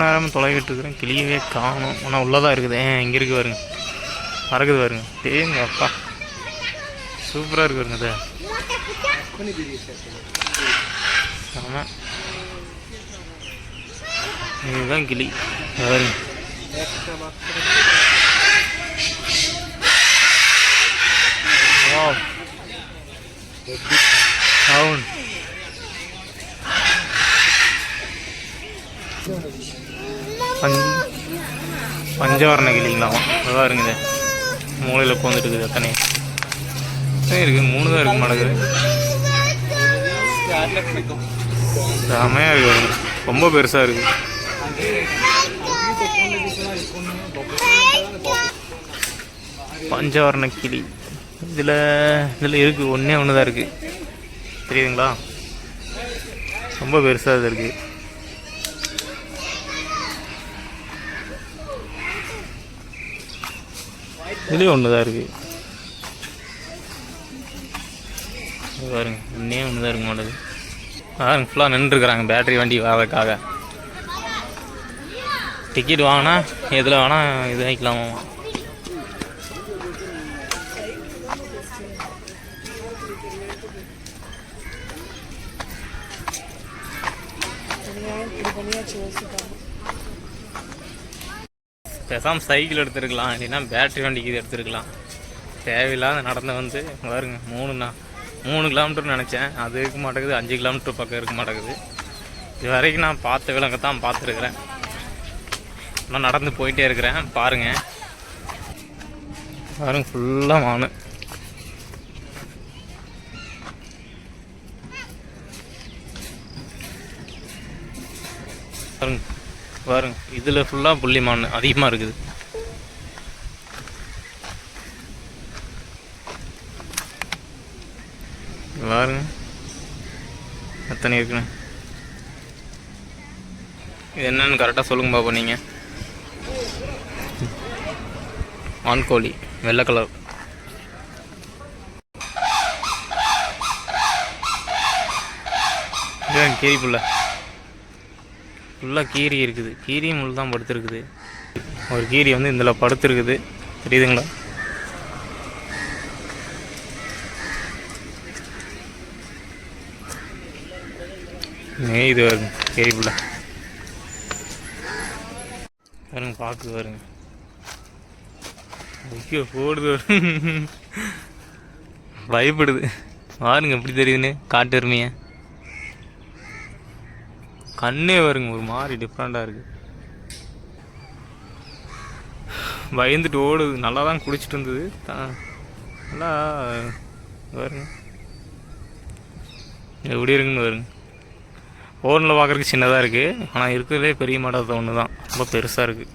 நேரம் தொலைவிட்டு இருக்கிறேன் கிளியவே காணும். ஆனால் உள்ளதாக இருக்குது. ஏன் இங்கே இருக்கு பாருங்க. பறக்குது பாருங்க. தேங்க அப்பா. சூப்பராக இருக்கு பாருங்க இது. ஆமாம் இதுதான் கிளி. பாருங்க. பஞ்சவர்ண கிளிங்களாம் அதான் இருக்குங்க மூளையில் உட்காந்துட்டு இருக்குது அத்தனை எத்தனை இருக்குது மூணு தான் இருக்கு மாட்டேங்குது செமையாக இருக்கு. ரொம்ப பெருசாக இருக்கு. பஞ்சவர்ண கிளி. இதில் இதில் இருக்குது ஒன்றே ஒன்று தான் இருக்குது தெரியுதுங்களா? ரொம்ப பெருசாக இது இருக்குது இதுலேயும் ஒன்று தான் இருக்குது பாருங்க இன்னே ஒன்று தான் இருக்க மாட்டேது. பாருங்க ஃபுல்லாக நின்றுருக்குறாங்க பேட்டரி வண்டி வரதுக்காக டிக்கெட் வாங்கினா எதில் வேணால் இது வாங்கிக்கலாமா. பேசாமல் சைக்கிள் எடுத்துருக்கலாம். இல்லைன்னா பேட்டரி வண்டிக்கு இது எடுத்துருக்கலாம். தேவையில்லாத நடந்து வந்து பாருங்க மூணுண்ணா. மூணு கிலோமீட்டர் நினச்சேன். அது இருக்க மாட்டேங்குது. அஞ்சு கிலோமீட்டர் பக்கம் இருக்க மாட்டேங்குது. இது வரைக்கும் நான் பார்த்த விலங்கை தான் பார்த்துருக்குறேன். நான் நடந்து போயிட்டே இருக்கிறேன். பாருங்கள் பாருங்க ஃபுல்லாக மானு. பாருங்க. பாருங்க இதில் ஃபுல்லாக புள்ளி மான் அதிகமாக இருக்குது. பாருங்க எத்தனை இருக்குன்னு இது என்னன்னு கரெக்டாக சொல்லுங்க பாப்பா நீங்கள் ஆண்கோழி வெள்ளை கலர் இதுதான் புள்ள ஃபுல்லாக கீரி இருக்குது. கீரி முள் தான் படுத்துருக்குது. ஒரு கீரி வந்து இதில் படுத்துருக்குது. தெரியுதுங்களா? மேயுது வருங்க கீரி புள்ள பாருங்க பார்க்குது வருங்க ஐயோ போடுது. பயப்படுது. பாருங்க எப்படி தெரியுதுன்னு. காட்டு கண்ணே வருங்க ஒரு மாதிரி டிஃப்ரெண்ட்டாக இருக்குது பயந்துட்டு ஓடுது. நல்லா தான் குடிச்சிட்டு இருந்தது நல்லா வருங்க. எப்படி இருக்குன்னு வருங்க. ஃபோனில் பார்க்குறதுக்கு சின்னதாக இருக்குது ஆனால் இருக்கிறதுலே பெரிய மாடாத ஒன்று தான் ரொம்ப பெருசாக இருக்குது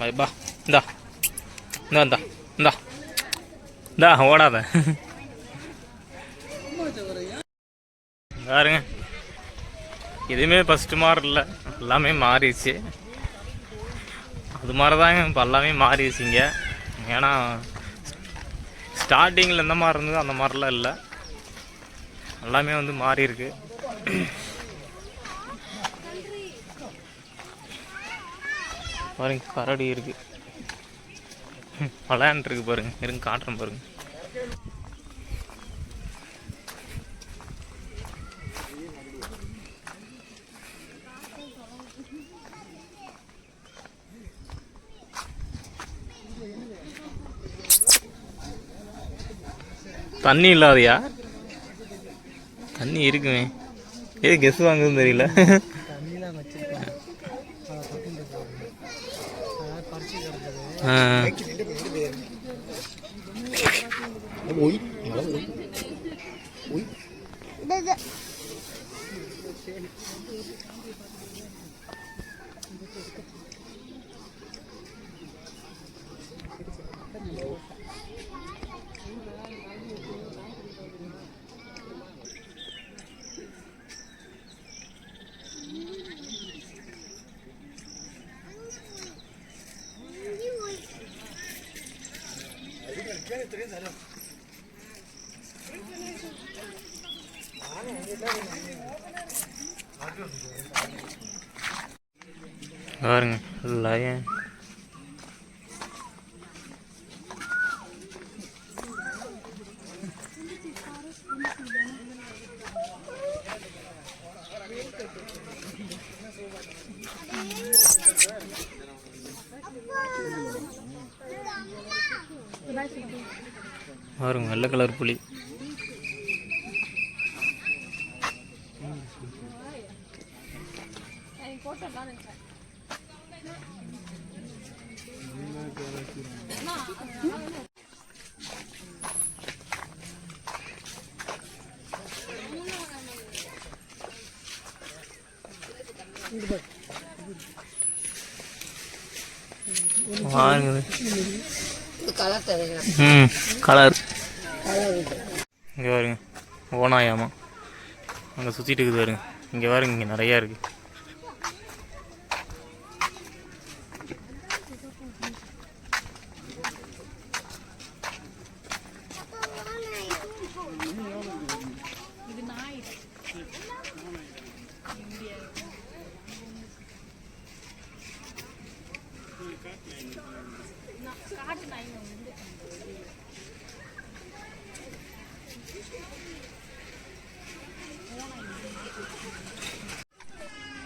பை பா இந்தா. இந்தா இந்தா இந்தா. இந்தா ஓடாத. பாருங்க. எதுவுமே ஃபஸ்ட்டு மாதிரி இல்லை எல்லாமே மாறிடுச்சு. அது மாதிரி தாங்க இப்போ எல்லாமே மாறிடுச்சிங்க ஏன்னா ஸ்டார்டிங்கில் எந்த மாதிரி இருந்ததோ அந்த மாதிரிலாம் இல்லை. எல்லாமே வந்து மாறிருக்கு பாருங்க கரடி இருக்கு. விளையாண்டுருக்கு பாருங்க இருங்க காட்டுறேன் பாருங்க. தண்ணி இல்லாதயா? தண்ணி இருக்குமே. ஏது கெஸ் வாங்குதுன்னு தெரியல. Ah. Muito. பாருங்க லயன் பாருங்க வெள்ளை கலர் புலி. பாருங்க. கலர் இங்கே பாருங்க ஓனாயாமா அங்கே சுற்றிட்டு இருக்குது பாருங்க. இங்கே பாருங்க இங்கே நிறையா இருக்குது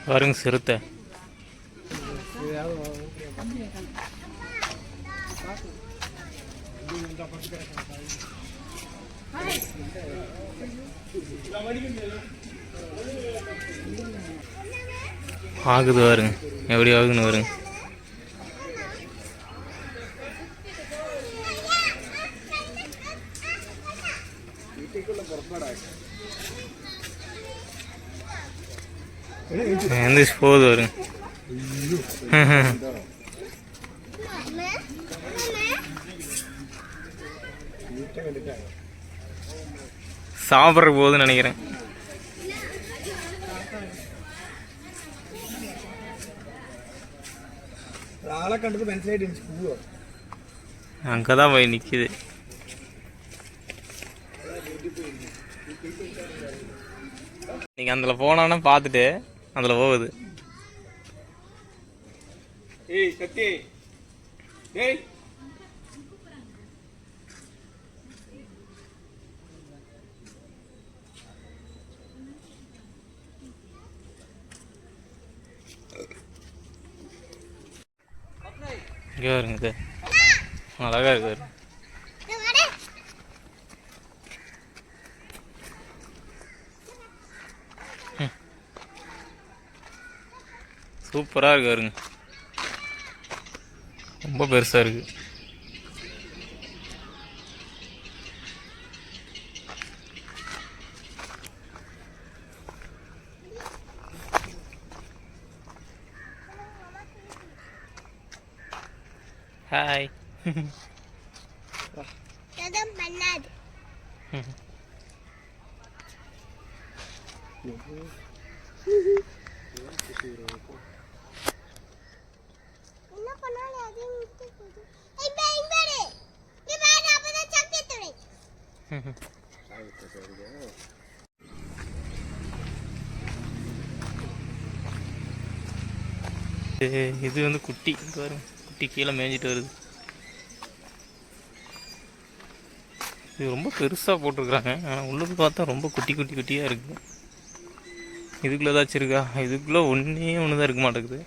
பாருங்க சிறுத்தை. ஆகுது பாருங்க. எப்படி ஆகுதுன்னு வருங்க எந்திரிச்சு போகுது வருங்க சாப்பிட்ற போகுதுன்னு நினைக்கிறேன். அங்கதான் போய் நிக்குது. நீங்க அதுல போனோன்னா பார்த்துட்டு அதில் போகுது. ஏய் சத்தி. ஏய். இங்கே வருங்க இது. அழகாக இருக்கு. சூப்பராக இருக்கு பாருங்க. ரொம்ப பெருசாக இருக்கு. ஹாய் பண்ணாது இது வந்து குட்டி. இங்க பாருங்க குட்டி கீழே மேய்ஞ்சிட்டு வருது. இது ரொம்ப பெருசாக போட்டிருக்குறாங்க. ஆனால் உள்ளது பார்த்தா ரொம்ப குட்டி குட்டி குட்டியாக இருக்குது இதுக்குள்ளே ஏதாச்சும் இருக்கா? இதுக்குள்ளே ஒன்றே ஒன்று தான் இருக்க மாட்டேங்குது.